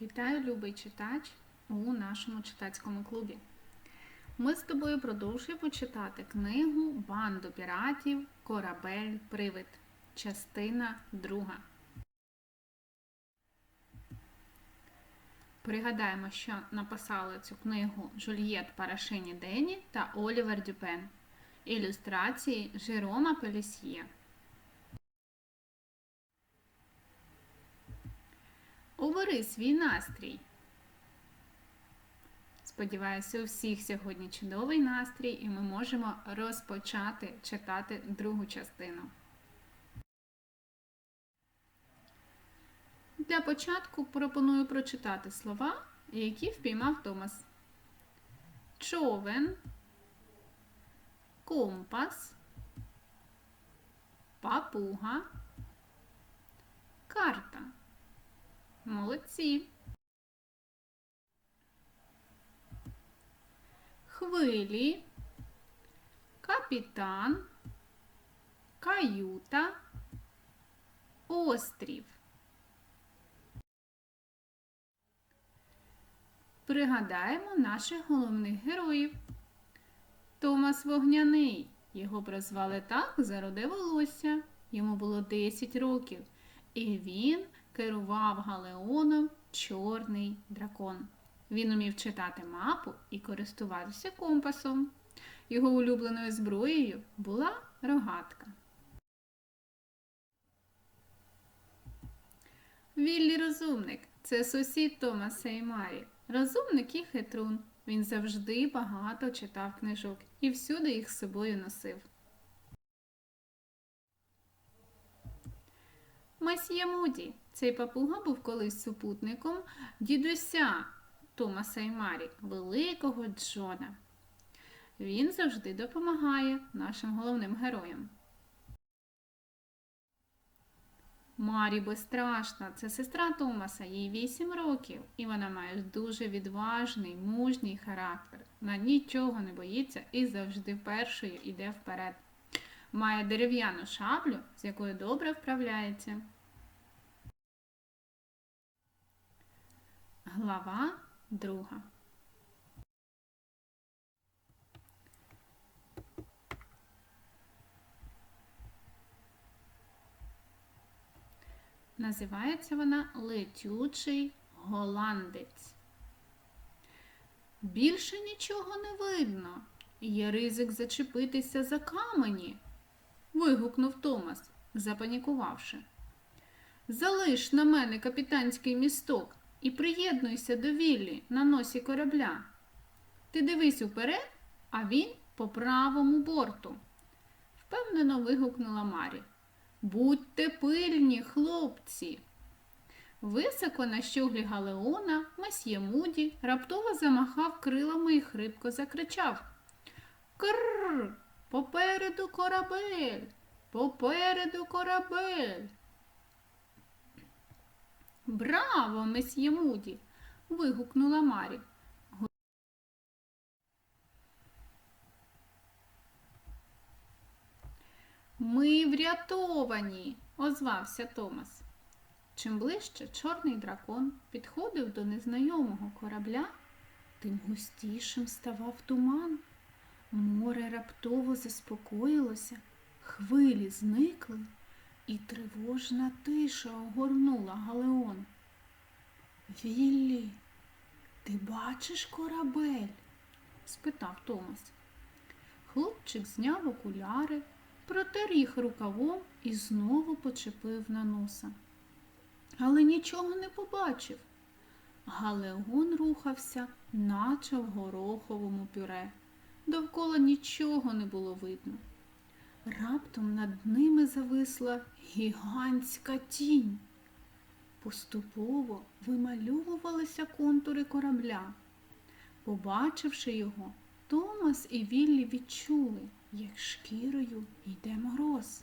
Вітаю, любий читач, у нашому читацькому клубі. Ми з тобою продовжуємо читати книгу Банду піратів Корабель Привид. Частина друга. Пригадаємо, що написали цю книгу Жульєт Парашині Дені та Олівер Дюпен. Ілюстрації Жерома Пелісьє. Обери свій настрій. Сподіваюся, у всіх сьогодні чудовий настрій, і ми можемо розпочати читати другу частину. Для початку пропоную прочитати слова, які впіймав Томас. Човен, компас, папуга, карта. Молодці. Хвилі, капітан, каюта, острів. Пригадаємо наших головних героїв. Томас Вогняний. Його прозвали так за роде волосся. Йому було 10 років, і він керував галеоном Чорний дракон. Він умів читати мапу і користуватися компасом. Його улюбленою зброєю була рогатка. Віллі розумник це сусід Томаса і Марі. Розумник і хитрун. Він завжди багато читав книжок і всюди їх з собою носив. Масьє Муді. Цей папуга був колись супутником дідуся Томаса і Марі, великого Джона. Він завжди допомагає нашим головним героям. Марі безстрашна, це сестра Томаса, їй 8 років, і вона має дуже відважний, мужній характер. Вона нічого не боїться і завжди першою йде вперед. Має дерев'яну шаблю, з якою добре вправляється. Глава друга. Називається вона Летючий голландець. Більше нічого не видно. Є ризик зачепитися за камені. вигукнув Томас, запанікувавши. Залиш на мене капітанський місток і приєднуйся до Віллі на носі корабля. Ти дивись уперед, а він по правому борту. Впевнено вигукнула Марі. Будьте пильні, хлопці. Високо на щоглі Галеона Масьє Муді раптово замахав крилами і хрипко закричав Кррр, попереду корабель, попереду корабель. Браво, месьє Муді! вигукнула Марі. Ми врятовані, озвався Томас. Чим ближче чорний дракон підходив до незнайомого корабля, тим густішим ставав туман. Море раптово заспокоїлося, хвилі зникли, і тривожна тиша огорнула Галеон. Віллі, ти бачиш корабель? спитав Томас. Хлопчик зняв окуляри, протер їх рукавом і знову почепив на носа. Але нічого не побачив. Галеон рухався, наче в гороховому пюре. Довкола нічого не було видно. Раптом над ними зависла гігантська тінь. Поступово вимальовувалися контури корабля. Побачивши його, Томас і Віллі відчули, як шкірою йде мороз.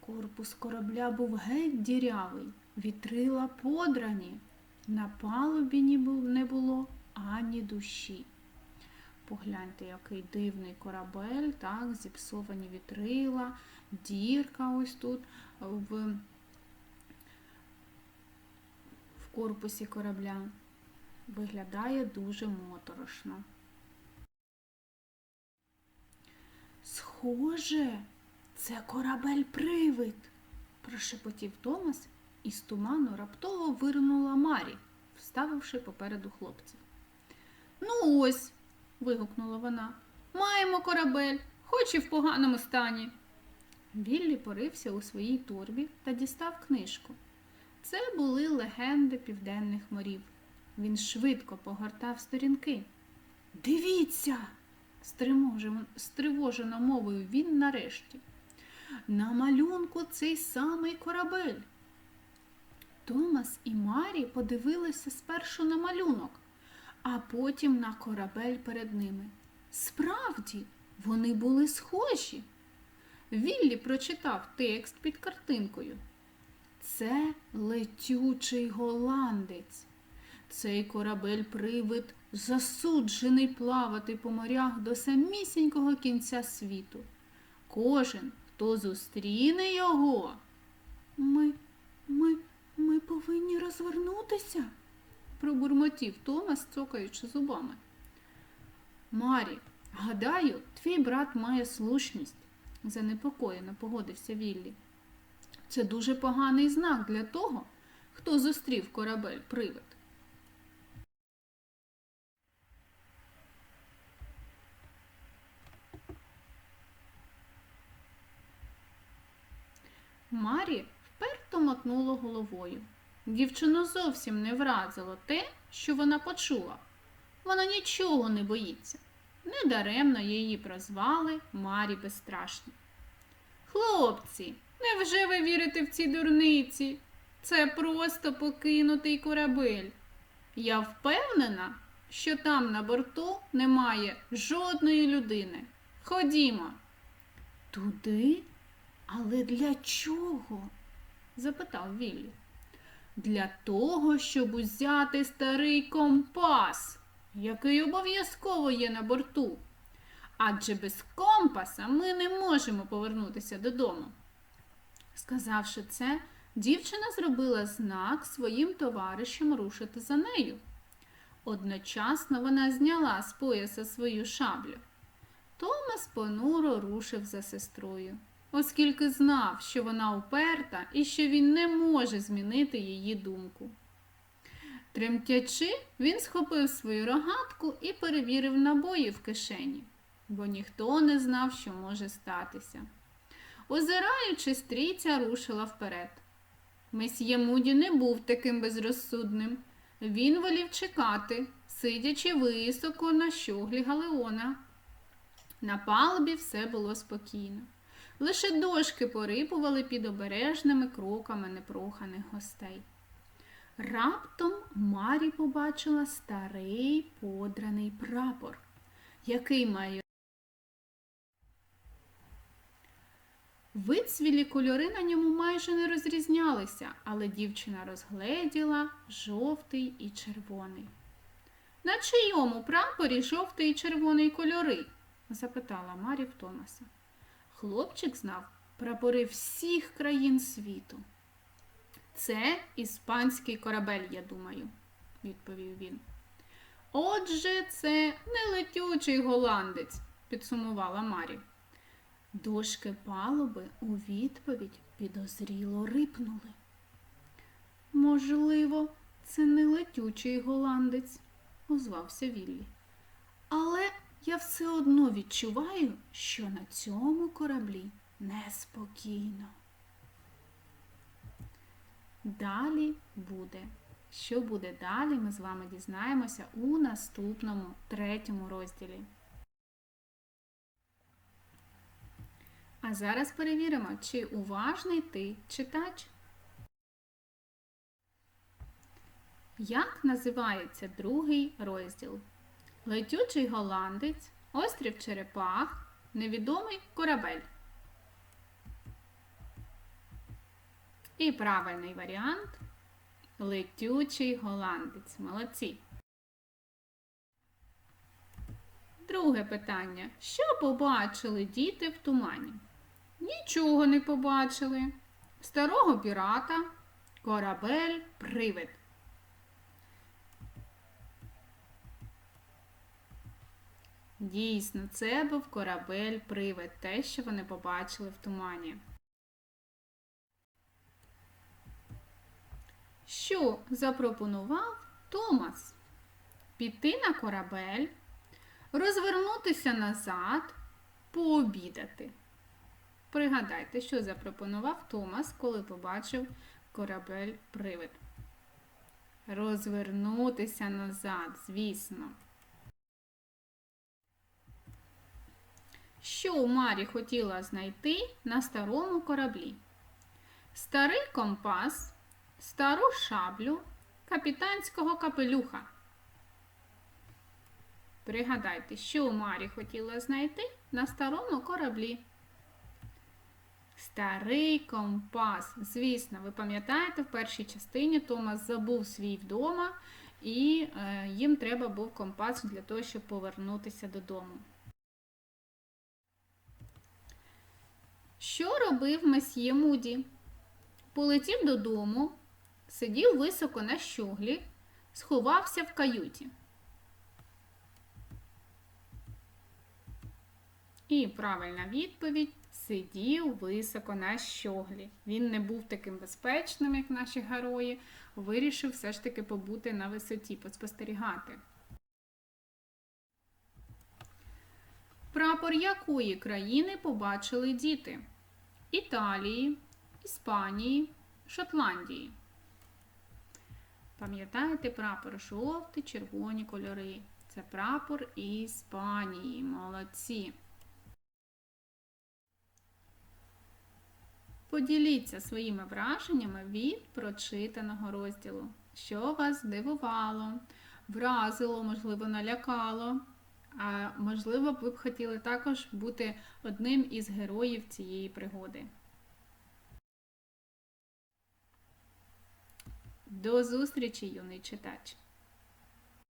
Корпус корабля був геть дірявий, вітрила подрані, на палубі не було ані душі. Погляньте, який дивний корабель, так, зіпсовані вітрила, дірка ось тут в, в корпусі корабля. Виглядає дуже моторошно. Схоже, це корабель-привид, прошепотів Томас, і з туману раптово виринула Марі, вставивши попереду хлопців. Ну ось, вигукнула вона. Маємо корабель, хоч і в поганому стані. Віллі порився у своїй торбі та дістав книжку. Це були легенди південних морів. Він швидко погортав сторінки. Дивіться, стривожено мовив він нарешті. На малюнку цей самий корабель. Томас і Марі подивилися спершу на малюнок, а потім на корабель перед ними. Справді, вони були схожі. Віллі прочитав текст під картинкою. Це летючий голландець. Цей корабель-привид засуджений плавати по морях до самісінького кінця світу. Кожен, хто зустріне його. Ми, ми, ми повинні розвернутися, пробурмотів Томас, цокаючи зубами. Марі, гадаю, твій брат має слушність, занепокоєно погодився Віллі. Це дуже поганий знак для того, хто зустрів корабель привид. Марі вперто мотнула головою. Дівчину зовсім не вразило те, що вона почула. Вона нічого не боїться. Недаремно її прозвали Марі Безстрашні. Хлопці, невже ви вірите в ці дурниці? Це просто покинутий корабель. Я впевнена, що там на борту немає жодної людини. Ходімо. Туди? Але для чого? запитав Віллі. Для того, щоб узяти старий компас, який обов'язково є на борту. Адже без компаса ми не можемо повернутися додому. Сказавши це, дівчина зробила знак своїм товаришам рушити за нею. Одночасно вона зняла з пояса свою шаблю. Томас понуро рушив за сестрою, оскільки знав, що вона уперта і що він не може змінити її думку. Тремтячи, він схопив свою рогатку і перевірив набої в кишені, бо ніхто не знав, що може статися. Озираючись, трійця рушила вперед. Месьє Муді не був таким безрозсудним. Він волів чекати, сидячи високо на щоглі Галеона. На палубі все було спокійно. Лише дошки порипували під обережними кроками непроханих гостей. Раптом Марі побачила старий подраний прапор, який має Вицвілі кольори на ньому майже не розрізнялися, але дівчина розгледіла жовтий і червоний. На чийому прапорі жовтий і червоний кольори? запитала Марі в Томаса. Хлопчик знав прапори всіх країн світу. Це іспанський корабель, я думаю, відповів він. Отже, це не летючий голландець, підсумувала Марі. Дошки палуби у відповідь підозріло рипнули. Можливо, це не летючий голландець, озвався Віллі. Але я все одно відчуваю, що на цьому кораблі неспокійно. Далі буде. Що буде далі, ми з вами дізнаємося у наступному третьому розділі. А зараз перевіримо, чи уважний ти читач. Як називається другий розділ? Летючий голландець, острів Черепах, невідомий корабель. І правильний варіант летючий голландець. Молодці. Друге питання. Що побачили діти в тумані? Нічого не побачили. Старого пірата, корабель, привид. Дійсно, це був корабель-привид, те, що вони побачили в тумані. Що запропонував Томас? Піти на корабель, розвернутися назад, пообідати. Пригадайте, що запропонував Томас, коли побачив корабель-привид. Розвернутися назад, звісно. Що у Марі хотіла знайти на старому кораблі? Старий компас, стару шаблю, капітанського капелюха. Пригадайте, що у Марі хотіла знайти на старому кораблі. Старий компас. Звісно, ви пам'ятаєте, в першій частині Томас забув свій вдома, і е, їм треба був компас для того, щоб повернутися додому. Що робив месьє Муді? Полетів додому, сидів високо на щоглі, сховався в каюті. І правильна відповідь сидів високо на щоглі. Він не був таким безпечним, як наші герої, вирішив все ж таки побути на висоті, поспостерігати. Прапор якої країни побачили діти? Італії, Іспанії, Шотландії. Пам'ятаєте прапор жовті, червоні кольори. Це прапор Іспанії. Молодці. Поділіться своїми враженнями від прочитаного розділу. Що вас здивувало, вразило, можливо, налякало. А можливо, ви б хотіли також бути одним із героїв цієї пригоди. До зустрічі, юний читач!